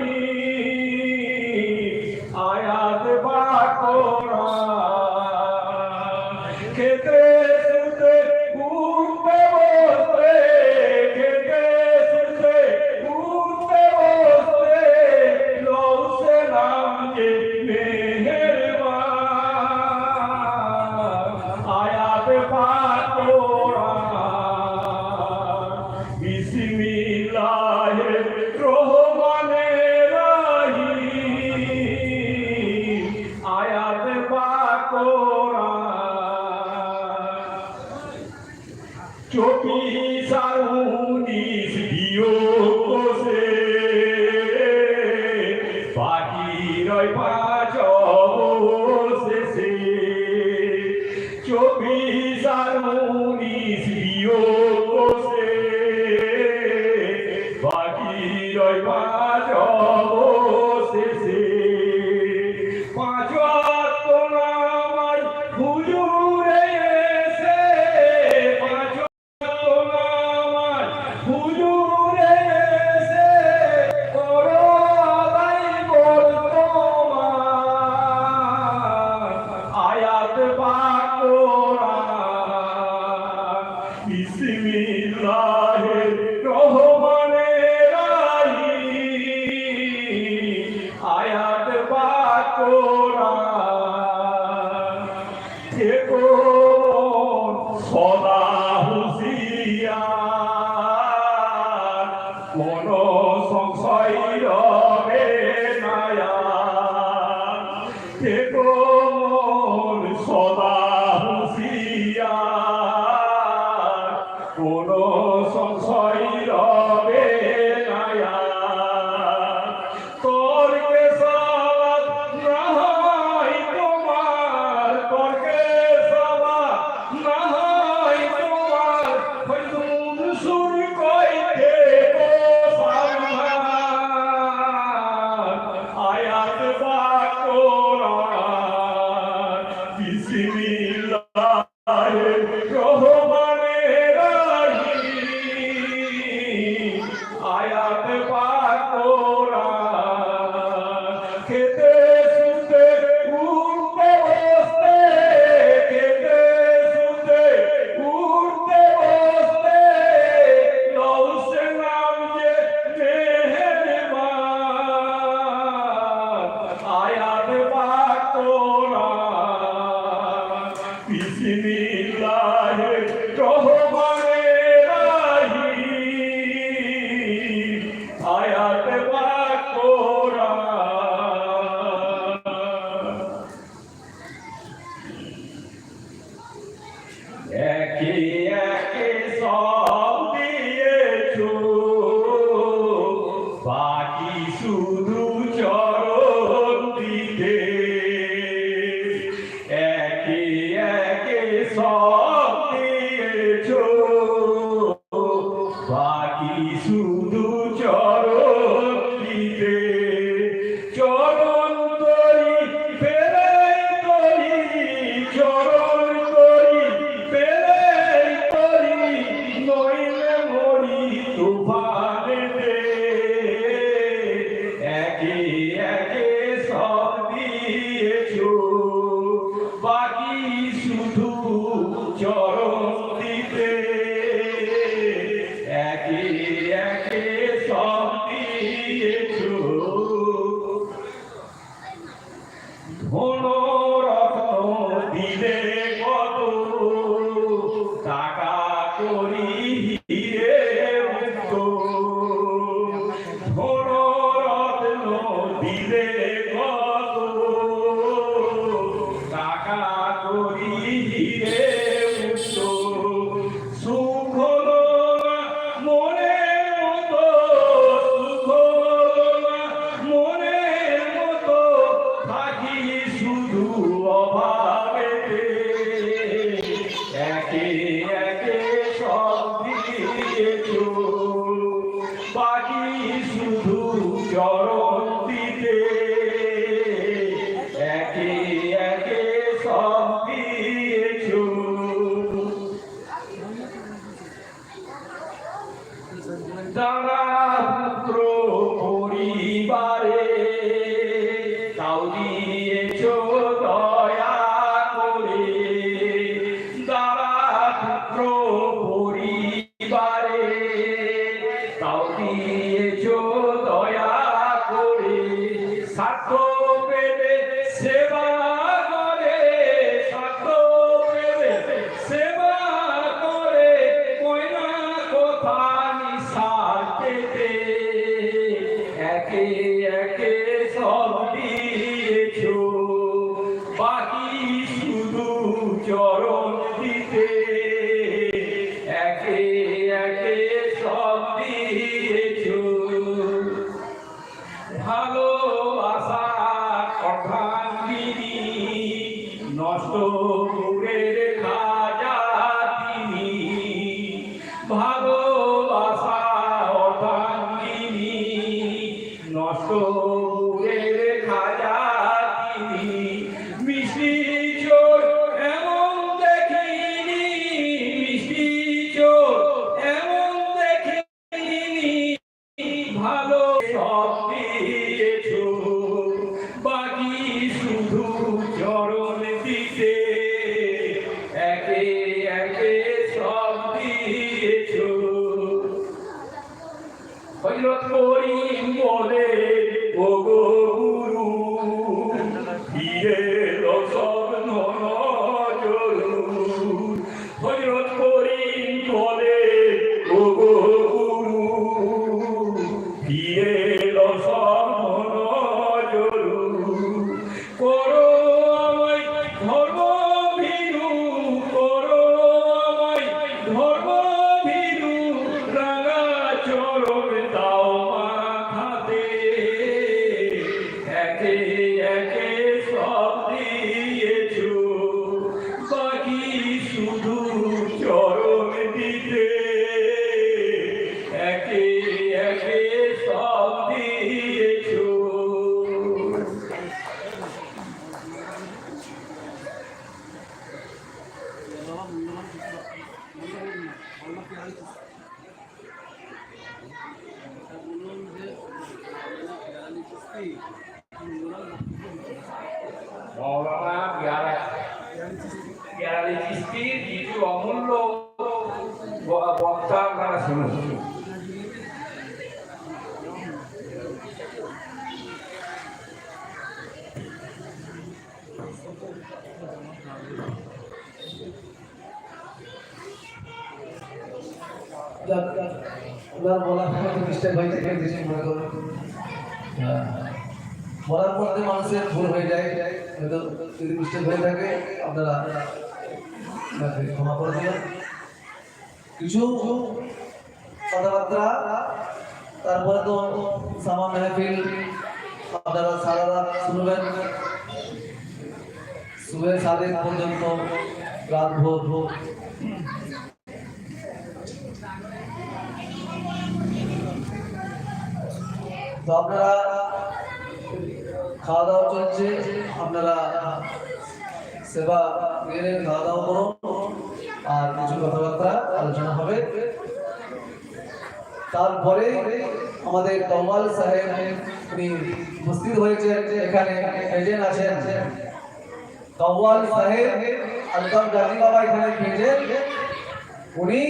Amen. নামাজ সদা বাকি দাঁড়া পুত্র পরিবার একে Bibi ওনার বলার পর মিস্টেক হয়ে বেশি মনে করুন হ্যাঁ। বলার পর মানুষের ভুল হয়ে যায় হয়তো যদি মিস্টেক হয়ে থাকে আপনারা ক্ষমা করে দেবেন। কিছু কথাবার্তা তারপরে তো সামা মেহফিল আপনারা সারা রাত শুনবেন। সুবে সাড়ে পর্যন্ত রাত ভোর ভোর তো আপনারা খাওয়া দাওয়া চলছে, আপনারা সেবা নিয়ে খাওয়া দাওয়া করুন। আর কিছু কথাবার্তা আলোচনা হবে। তারপরে আমাদের কমাল সাহেব, উনি উপস্থিত হয়েছেন, এখানে এজেন্ট আছেন। কওয়াল সাহেব, আলতাফ গাজী বাবা এখানে পেয়েছেন উনি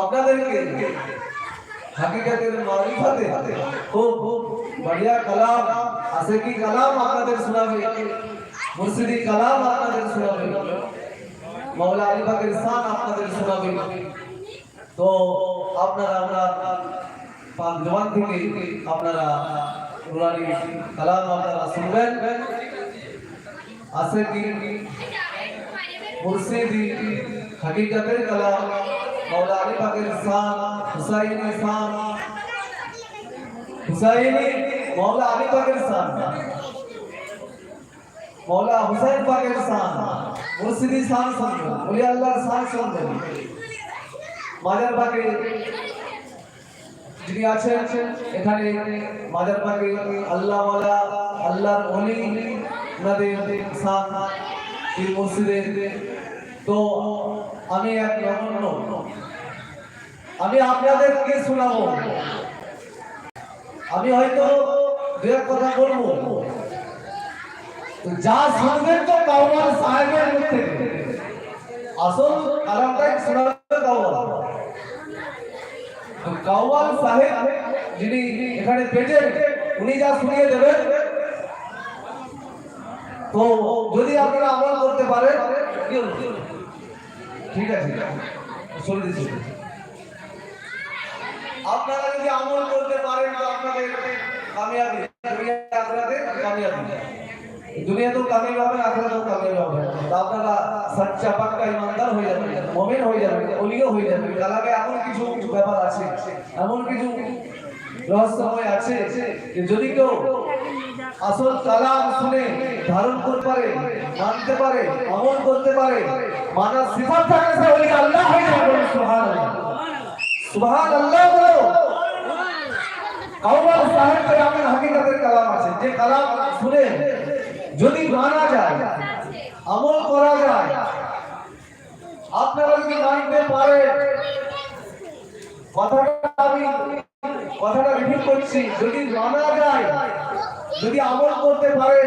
আপনাদেরকে হাকিকাতের মারিফাতে খুব খুব বড়িয়া কালাম আশেকি কালাম আপনাদের শোনাবে মুর্শিদি কালাম আপনাদের শোনাবে মাওলা আলী পাকের শান আপনাদের শোনাবে তো আপনারা আমরা পাক জবান থেকে আপনারা নুরানি কালাম আপনারা শুনবেন আশেকি মুর্শিদি হাকিকাতের কালাম মাওলা আলী পাকের শান হুসাইনি শান হুসাইনি মাওলা আলী পাকের শান মাওলা হুসাইন পাকের শান মুর্শিদি শান শুনবেন ওলি আল্লাহর শান শুনবেন মাজার পাকে যিনি আছেন এখানে মাজার পাকে আল্লাহ ওয়ালা আল্লাহর ওলি ওনাদের শান এই মসজিদে তো আমি এক অনন্য আমি আপনাদেরকে শোনাবো? আমি হয়তো দু এক কথা বলব। তো যা শুনবেন তো কাউমার সাহেবের মুখ থেকে। আসল কালামটাই শোনাবে কাউমার। তো কাউমার সাহেব যিনি এখানে পেটেন উনি যা শুনিয়ে দেবেন। তো যদি আপনারা আমল করতে পারেন, কি হলো? ঠিক আছে চলে দিচ্ছি আপনারা যদি আমল করতে পারেন তো আপনাদের কামিয়াবি, দুনিয়া আখরাতে কামিয়াবি। দুনিয়াতেও কামিয়াবি হবে আখরাতেও কামিয়াবি হবে। তা আপনারা সচ্চা, পাক্কা ইমানদার হয়ে যাবেন, মুমিন হয়ে যাবেন ওলিও হয়ে যাবেন। কালামে এমন কিছু ব্যাপার আছে, এমন কিছু রহস্যময় আছে যদি কেউ আসল কালাম শুনে ধারণ করতে পারে মানতে পারে, আমল করতে পারে মানার সিফাত থাকে সে ওলি আল্লাহ হয়ে যাবে সুবহানাল্লাহ। সুবহানাল্লাহ বলো। কাউমার সাহেব কালামের হাকিকতের কালাম আছে, যে কালাম শুনে যদি মানা যায়, আমল করা যায়, আপনারা যদি মানতে পারে কথাটা আমি কথাটা রিপিট করছি। যদি মানা যায়, যদি আমল করতে পারে,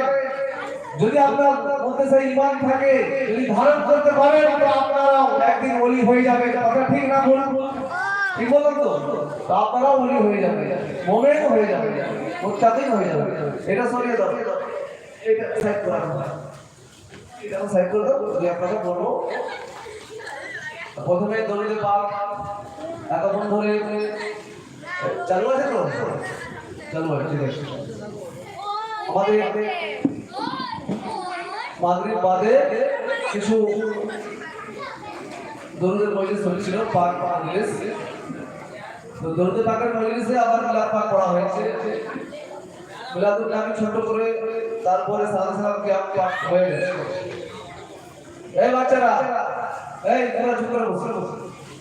যদি আপনার মধ্যে সেই ইমান থাকে, যদি ধারণ করতে পারেন তো একদিন ওলি হয়ে যাবে ঠিক না বলুন ঠিক বলুন তো? তো আপনারাও হয়ে যাবে মোমেন হয়ে যাবে মুত্তাকিন হয়ে যাবে এটা সরিয়ে দাও। এটা সাইড করে এটা সাইড করে আপনাকে বলব প্রথমে দলিলে পাক এতক্ষণ ধরে চালু আছে তো? চালু আছে, ঠিক আছে। আমাদের মাগরিব বাদে কিছু দরুদের মজলিস হচ্ছিল পাক মজলিস। তো দরুদের পাকের মজলিসে আবার মিলাদ পাক করা হয়েছে। মিলাদুল নামে ছোট করে তারপরে সাদা সালাম ক্যাম্প পাক হয়ে গেছে। এই বাচ্চারা, এই তোমরা চুপ করে বসো।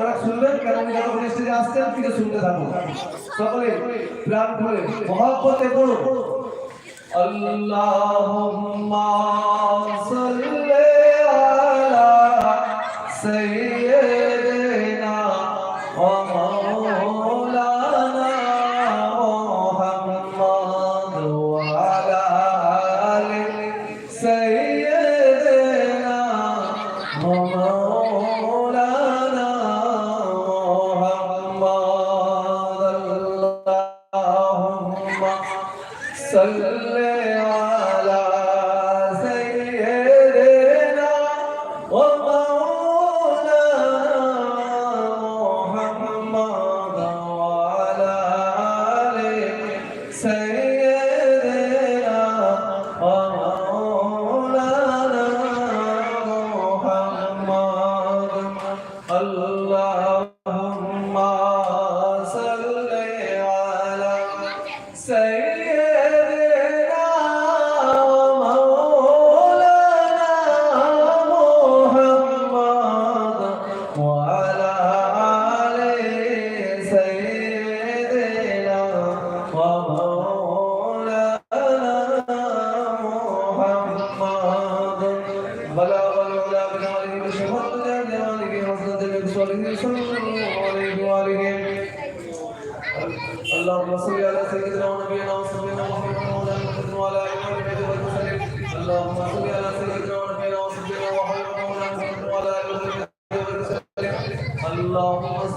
আপনারা শুনবেন কারণ যখন স্টেজে আসছেন থেকে শুনতে থাকব। সকলে প্রাণ করে মহাপতে পড়ো আল্লাহ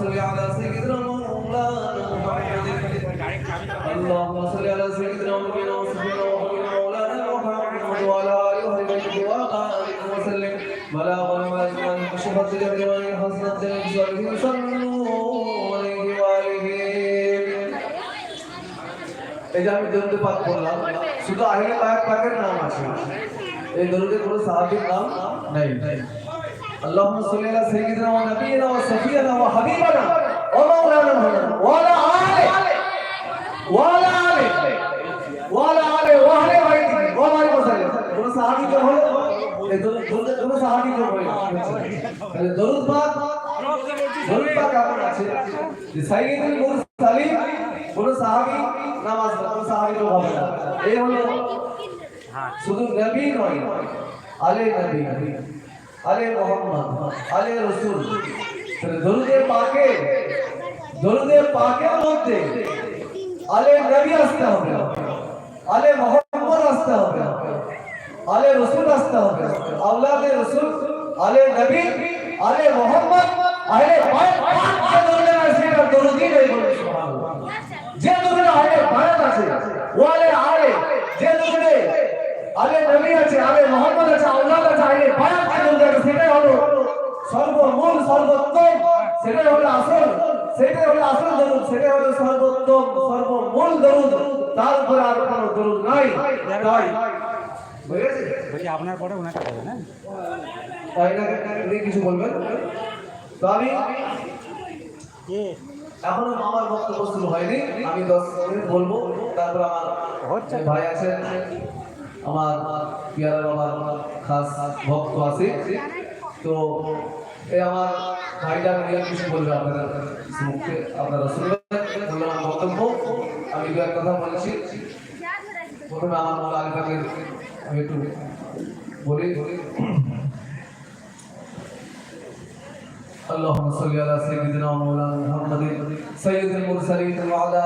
صل على سيدنا مولانا محمد اللهم صل على سيدنا ونبينا وسيدنا محمد مولانا محمد وعلى اله وصحبه وسلم بلاغ المعلم بشفاعة جميع حسنة بصالحه صلوا عليه وآله এই যে আমি দরুদ পাক করলাম শুধু আহিলে পাক পাকের নাম আছে এই দরুদের কোনো সাহাবীর নাম নাই اللهم صل على سيدنا ونبينا وسفينا وحبيبنا ومولانا محمد وعلى آله وعلى آله وعلى آله وأهل بيته وبارك وسلم কোন সাহাবী কে হলো এই দরুদ কোন সাহাবী কে হলো তাহলে দরুদ পাক দরুদ পাক কেমন আছে যে সাইয়্যিদুল মুরসালিন কোন সাহাবী নামাজ কোন সাহাবী তো হবে না এই হলো শুধু নবী নয় আলে নবী আলে মোহাম্মদ আলে রসুল তাহলে দরুদে পাকে দরুদে পাকের মধ্যে আলে নবী আসতে হবে আলে মোহাম্মদ আসতে হবে আলে রসুল আসতে হবে আওলাদে রসুল আলে নবী আলে মোহাম্মদ আলে বাইত যে দরুদ আছে সেটা দরুদই নেই বলে সুবহানাল্লাহ যে দরুদ আলে বাইত আছে ও আলে আলে যে দরুদ আলে নবী আছে আলে মোহাম্মদ আছে আওলাদ আছে আলে দরুদ আছে সেটাই হলো সর্বমূল সর্বোত্তম সেটাই হলো আসল সেটাই হলো আসল দরুদ সেটাই হলো সর্বোত্তম সর্বমূল দরুদ তার উপরে আর কোনো দরুদ নাই তাই। বুঝেছি বলছি আপনার পরে ওনাকে দেবেন হ্যাঁ? তাই না? উনি কিছু বলবেন? তো আমি এখনও আমার বক্তব্য শুরু হয়নি আমি দশ মিনিট বলব তারপর আমার। ভাই আছেন আমার পিয়ারা বাবার খাস ভক্ত আছে তো এই আমার ভাইটা মিলে কিছু বলবে আপনাদের মুখে আপনারা শুনবেন বললাম আমার বক্তব্য আমি দু এক কথা বলেছি প্রথমে আমার মোলা আলিফাকে আমি একটু বলি اللهم صل على سيدنا مولانا محمد سيد المرسلين وعلى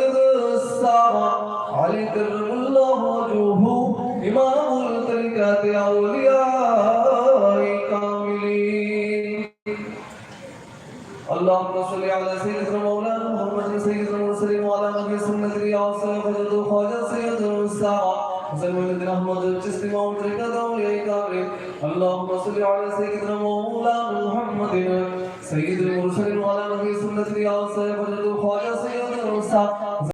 कर